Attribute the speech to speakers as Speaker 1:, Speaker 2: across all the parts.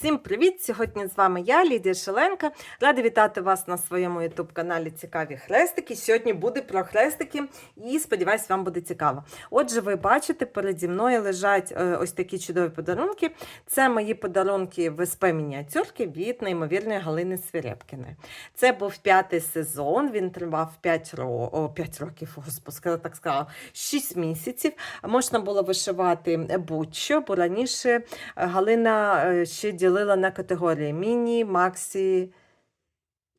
Speaker 1: Всім привіт! Сьогодні з вами я, Лідія Шеленка. Рада вітати вас на своєму ютуб-каналі Цікаві хрестики. Сьогодні буде про хрестики і сподіваюсь, вам буде цікаво. Отже, ви бачите, переді мною лежать е, ось такі чудові подарунки. Це мої подарунки в мініатюрки від неймовірної Галини Свірепкіної. Це був п'ятий сезон, він тривав 5, ро... О, 5 років, господи, так сказала, 6 місяців. Можна було вишивати будь-що, бо раніше Галина е, ще ділила на категорії міні, максі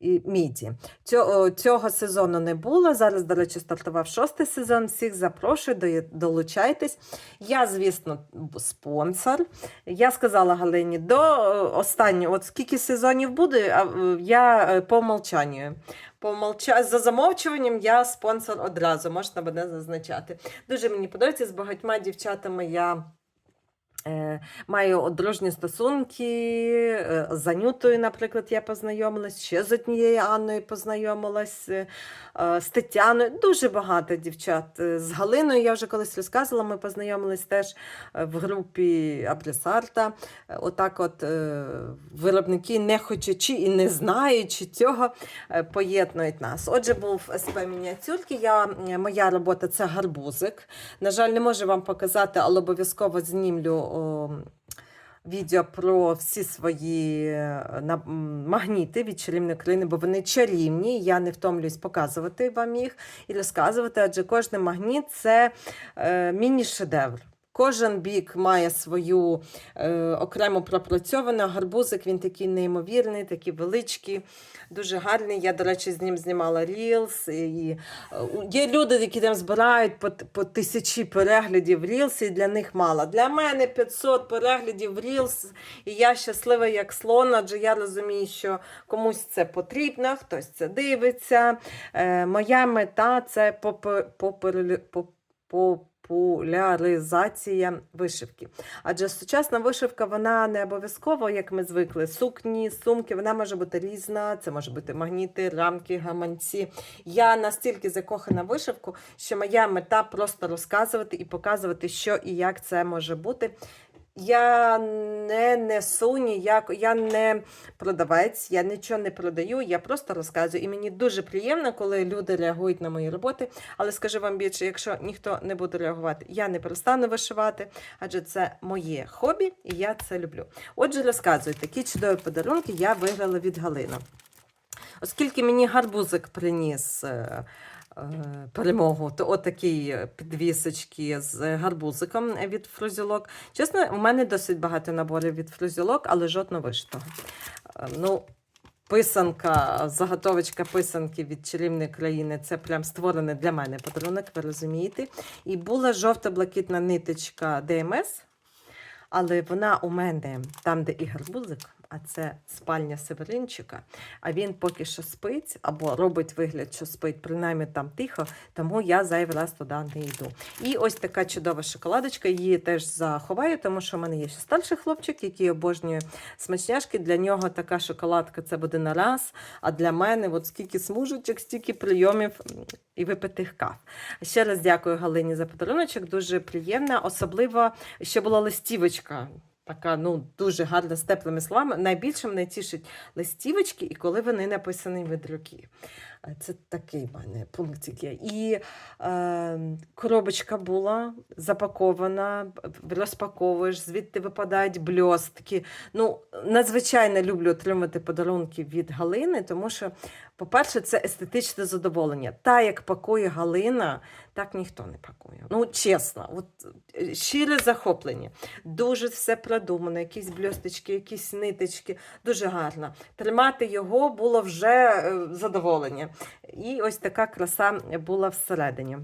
Speaker 1: і міді. Цього, цього сезону не було. Зараз, до речі, стартував шостий сезон. Всіх запрошую, долучайтесь. Я, звісно, спонсор. Я сказала Галині, до останнього, от скільки сезонів буде, е, я е, по умолчанню. По. За замовчуванням я спонсор одразу, можна мене зазначати. Дуже мені подобається з багатьма дівчатами я. Е, Маю дружні стосунки е, з Анютою, наприклад, я познайомилась, ще з однією Анною познайомилась, е, з Тетяною. Дуже багато дівчат. З Галиною я вже колись розказувала, ми познайомились теж в групі Абресарта. Е, Отак, от виробники, не хочучи і не знаючи цього, поєднують нас. Отже, був СП мініатюрки. Я, моя робота це гарбузик. На жаль, не можу вам показати, але обов'язково знімлю відео про всі свої е, магніти від чарівної країни, бо вони чарівні. Я не втомлююсь показувати вам їх і розказувати, адже кожен магніт це е, міні-шедевр. Кожен бік має свою е, окремо пропрацьовану. Гарбузик він такий неймовірний, такий величкий, дуже гарний. Я, до речі, з ним знімала рілс. І, е, є люди, які там збирають по, по тисячі переглядів рілс, і для них мало. Для мене 500 переглядів рілс, і я щаслива як слон, адже я розумію, що комусь це потрібно, хтось це дивиться. Е, моя мета це попе- попер- поп- популяризація вишивки. Адже сучасна вишивка вона не обов'язково, як ми звикли, сукні, сумки, вона може бути різна, це може бути магніти, рамки, гаманці. Я настільки закохана вишивку, що моя мета просто розказувати і показувати, що і як це може бути. Я не несу ніяк, я не продавець, я нічого не продаю, я просто розказую. І мені дуже приємно, коли люди реагують на мої роботи. Але скажу вам більше, якщо ніхто не буде реагувати, я не перестану вишивати, адже це моє хобі, і я це люблю. Отже, розказую, такі чудові подарунки я виграла від Галини. Оскільки мені гарбузик приніс. е, е, Перемогу, то отакі підвісочки з гарбузиком від фрузілок. Чесно, у мене досить багато наборів від фрузілок, але жодного вишитого. Е, Ну, писанка, заготовочка писанки від чарівної країни це прям створений для мене подарунок, ви розумієте. І була жовта-блакитна ниточка ДМС, але вона у мене там, де і гарбузик, а це спальня Северинчика. А він поки що спить або робить вигляд, що спить, принаймні там тихо, тому я зайвий раз туди не йду. І ось така чудова шоколадочка. Її теж заховаю, тому що в мене є ще старший хлопчик, який обожнює смачняшки. Для нього така шоколадка це буде на раз. А для мене, от скільки смужечок, стільки прийомів і випитих кав. Ще раз дякую Галині за подаруночок. Дуже приємна. Особливо ще була листівочка. Така ну дуже гарна з теплими словами. Найбільше мене тішить листівочки, і коли вони написані від руки. Е, Це такий в мене пунктик є. І е, коробочка була запакована, розпаковуєш, звідти випадають бльостки. Ну, надзвичайно люблю отримати подарунки від Галини, тому що, по-перше, це естетичне задоволення. Та, як пакує Галина, так ніхто не пакує. Ну, чесно, от е, щире захоплення. Дуже все продумано, якісь бльосточки, якісь ниточки. Дуже гарно. Тримати його було вже е, задоволення. І ось така краса була всередині.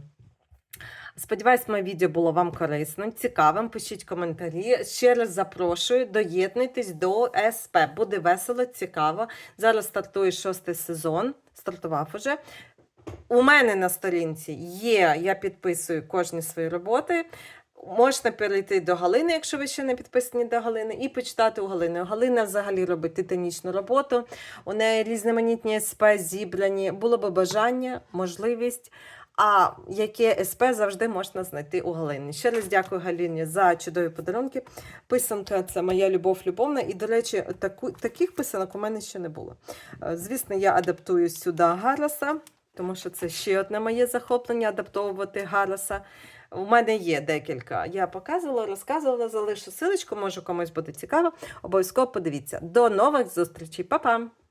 Speaker 1: Сподіваюсь, моє відео було вам корисним, цікавим. Пишіть коментарі. Ще раз запрошую, доєднуйтесь до СП. Буде весело, цікаво. Зараз стартує шостий сезон. Стартував уже. У мене на сторінці є, я підписую кожні свої роботи. Можна перейти до Галини, якщо ви ще не підписані до Галини, і почитати у Галини. Галина взагалі робить титанічну роботу. У неї різноманітні СП зібрані. Було б бажання, можливість. А яке СП завжди можна знайти у Галини. Ще раз дякую Галіні за чудові подарунки. Писанка це моя любов любовна. І, до речі, таку, таких писанок у мене ще не було. Е, Звісно, я адаптую сюди Гарласа, тому що це ще одне моє захоплення адаптовувати Гарреса. У мене є декілька. Я показувала, розказувала, залишу силочку, може комусь буде цікаво. Обов'язково подивіться. До нових зустрічей, Па-па!